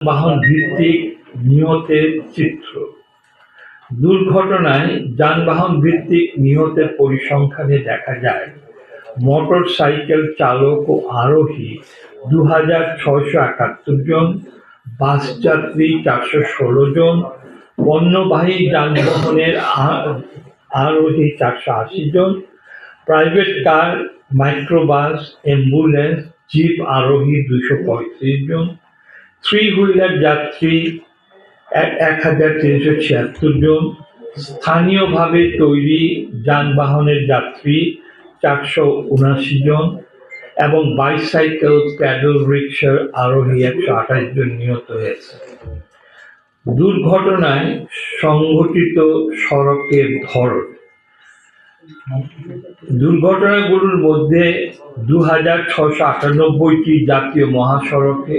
বাহন ভিত্তিক নিহতের চিত্র। দুর্ঘটনায় যানবাহন ভিত্তিক নিহতের পরিসংখ্যানে দেখা যায় মোটর সাইকেল চালক ও আরোহী দু হাজার ছয়শো একাত্তর জন, বাস যাত্রী চারশো ষোলো জন পণ্যবাহী যানবাহনের আরোহী চারশো আশি জন, private car, microbus, ambulance, jeep আরোহী দুশো পঁয়ত্রিশ জন থ্রি হুইলার যাত্রী, এক এক হাজার তিনশো ছিয়াত্তর জন। স্থানীয়ভাবে তৈরি যানবাহনের যাত্রী চারশো উনাশি জন এবং বাইসাইকেল প্যাডল রিক্সার আরোহী একশো আঠাশ জন নিহত হয়েছে। দুর্ঘটনায় সংঘটিত সড়কের ধরন। দুর্ঘটনাগুলোর মধ্যে দু হাজার ছশো আটানব্বইটি জাতীয় মহাসড়কে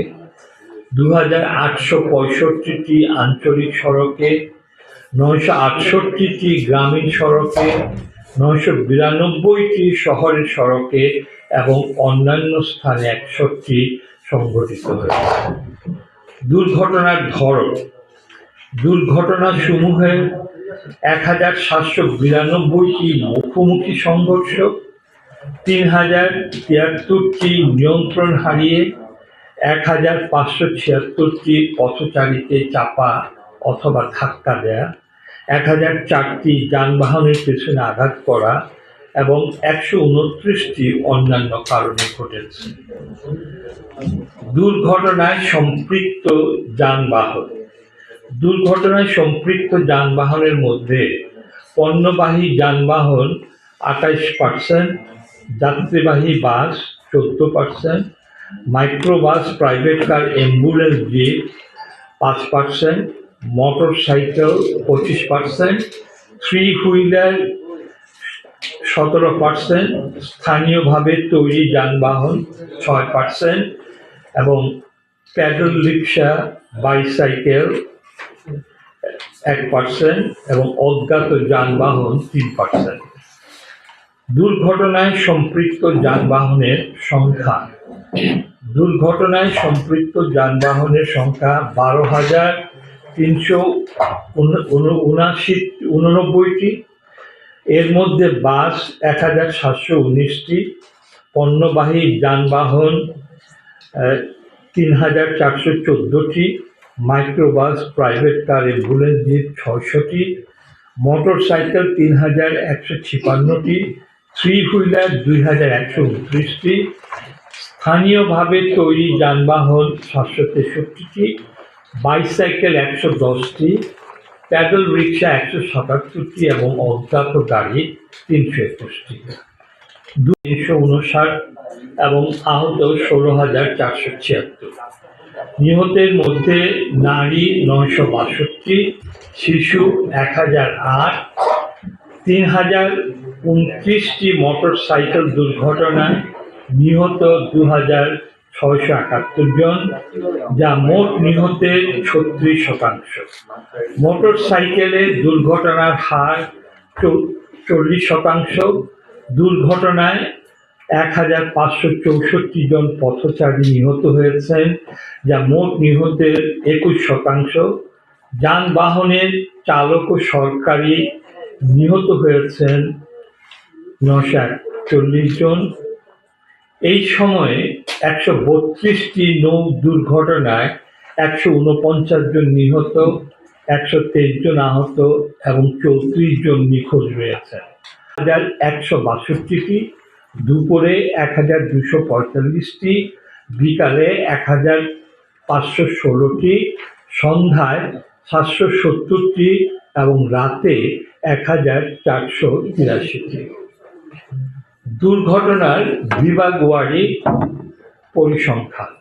দু হাজার আটশো পঁয়ষট্টিটি আঞ্চলিক সড়কে, নয়শো আটষট্টিটি গ্রামীণ সড়কে, নয়শো বিরানব্বইটি শহরের সড়কে এবং অন্যান্য স্থানে একষট্টি সংঘটিত হয়েছে। দুর্ঘটনার ধরন। দুর্ঘটনা সমূহের এক হাজার সাতশো বিরানব্বইটি মুখোমুখি সংঘর্ষ তিন হাজার তিয়াত্তরটি নিয়ন্ত্রণ হারিয়ে এক হাজার পাঁচশো ছিয়াত্তরটি পথচারীকে চাপা অথবা ধাক্কা দেয়া, এক হাজার চারটি যানবাহনের পেছনে আঘাত করা এবং একশো উনত্রিশটি অন্যান্য কারণে ঘটেছে। দুর্ঘটনায় সম্পৃক্ত যানবাহন। দুর্ঘটনায় সম্পৃক্ত যানবাহনের মধ্যে পণ্যবাহী যানবাহন আঠাইশ পার্সেন্ট, যাত্রীবাহী বাস চোদ্দ percent microbus, private car, ambulance jeep পাঁচ পার্সেন্ট মোটর সাইকেল পঁচিশ পার্সেন্ট থ্রি হুইলার সতেরো পার্সেন্ট স্থানীয়ভাবে তৈরি যানবাহন ছয় পার্সেন্ট এবং প্যাডল রিক্সা, বাইসাইকেল এক পার্সেন্ট এবং অজ্ঞাত যানবাহন তিন পার্সেন্ট দুর্ঘটনায় সম্পৃক্ত যানবাহনের সংখ্যা দুর্ঘটনায় সম্পৃক্ত যানবাহনের সংখ্যা বারো হাজার তিনশো উনাশি, উননব্বইটি। এর মধ্যে বাস এক হাজার সাতশো উনিশটি। পণ্যবাহী যানবাহন তিন হাজার চারশো চোদ্দোটি। Microbus, private car, ambulance jeep ছয়শোটি। Motorcycle তিন হাজার একশো ছিপান্নটি। থ্রি হুইলার দুই হাজার একশো উনত্রিশটি। স্থানীয়ভাবে তৈরি যানবাহন সাতশো তেষট্টিটি, বাইসাইকেল একশো দশটি, প্যাডেল রিক্সা একশো সাতাত্তরটি এবং অজ্ঞাত গাড়ি তিনশো একুশটি। দুশো উনষাট এবং আহত ষোলো হাজার চারশো ছিয়াত্তর। নিহতের মধ্যে নারী নয়শো বাষট্টি, শিশু এক হাজার আট, তিন হাজার উনত্রিশটি মোটর সাইকেল দুর্ঘটনায় নিহত দু হাজার একাত্তর জন, যা মোট নিহতের ছত্রিশ শতাংশ। মোটর সাইকেলে দুর্ঘটনার হার চল্লিশ শতাংশ। দুর্ঘটনায় এক হাজার পাঁচশো চৌষট্টি জন পথচারী নিহত হয়েছেন, যা মোট নিহতের একুশ শতাংশ। যানবাহনের চালক ও সরকারি নিহত হয়েছেন নশো চল্লিশ জন। এই সময়ে একশো বত্রিশটি নৌ দুর্ঘটনায় একশো উনপঞ্চাশ জন নিহত, একশো তেইশ জন আহত এবং চৌত্রিশ জন নিখোঁজ রয়েছে হাজার একশো বাষট্টিটি, দুপুরে এক হাজার দুশো পঁয়তাল্লিশটি, বিকালে এক হাজার পাঁচশো ষোলোটি, সন্ধ্যায় সাতশো সত্তরটি এবং রাতে এক হাজার চারশো তিরাশিটি। দুর্ঘটনার বিভাগ ওয়ারি পরিসংখ্যান।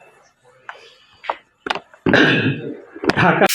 ঢাকা